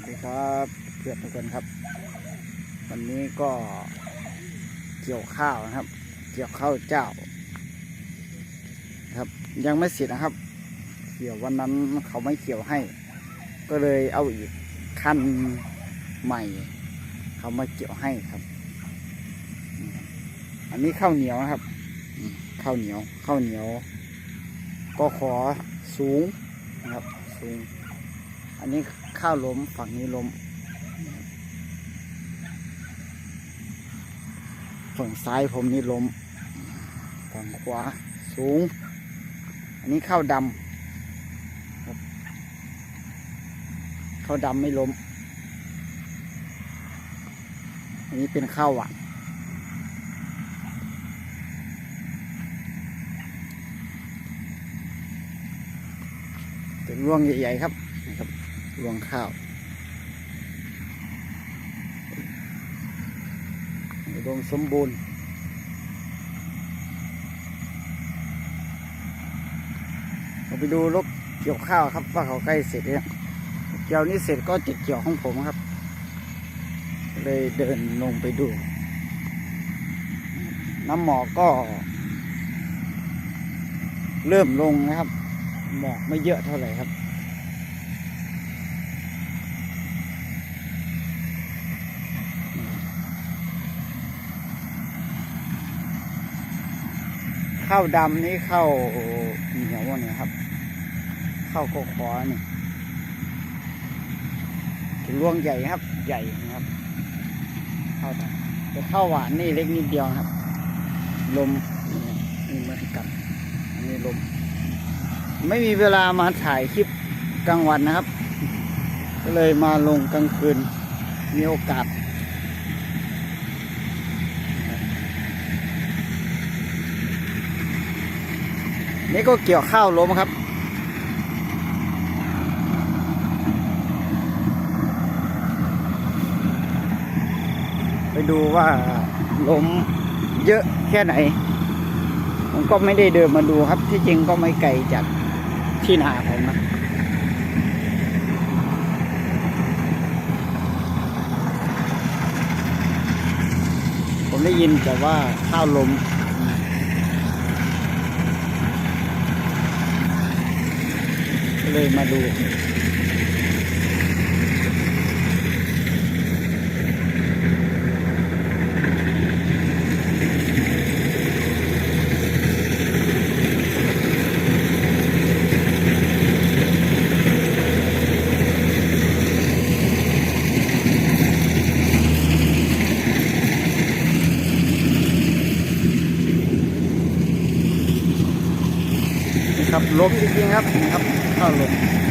วัสดีครับเพื่อนทุกคนครับ วันนี้ก็เกี่ยวข้าวนะครับ เกี่ยวข้าวเจ้า ครับยังไม่เสร็จนะครับ เกี่ยววันนั้นเขาไม่เกี่ยวให้ ก็เลยเอาอีกขั้นใหม่ เขามาเกี่ยวให้ครับ อันนี้ข้าวเหนียวนะครับข้าวเหนียวข้าวเหนียว ก็ขอสูงนะครับสูง อันนี้ข้าวล้มฝั่งนี้ล้มฝั่งซ้ายผมนี่ล้มฝั่งขวาสูง อันนี้ข้าวดำข้าวดำไม่ล้ม อันนี้เป็นข้าวหวานเป็นร่วงใหญ่ๆครับ รวงข้าวอุดมสมบูรณ์เราไปดูรถเกี่ยวข้าวครับว่าเขาใกล้เสร็จแล้วเกี่ยวนี้เสร็จก็จะเกี่ยวของผมครับ เลยเดินลงไปดู น้ำหมอกก็ เริ่มลงนะครับ หมอกไม่เยอะเท่าไหร่ครับ ข้าวดำนี่ข้าวเหนียวเนี่ยครับข้าวโกขอนี่เป็นรวงใหญ่ครับ ใหญ่นะครับข้าวดำแต่ข้าวหวานนี่เล็กนิดเดียวครับ ลมนี่นี่เหมือนกันอันนี้ลม ไม่มีเวลามาถ่ายคลิปกลางวันนะครับ ก็เลยมาลงกลางคืนมีโอกาส นี่ก็เกี่ยวข้าวล้มครับไปดูว่าล้มเยอะแค่ไหน ผมก็ไม่ได้เดินมาดูครับ ที่จริงก็ไม่ไกลจากที่นาผมนะผมได้ยินแต่ว่าข้าวล้ม เลยมาดูครับลมจริงๆครับครับ ข้า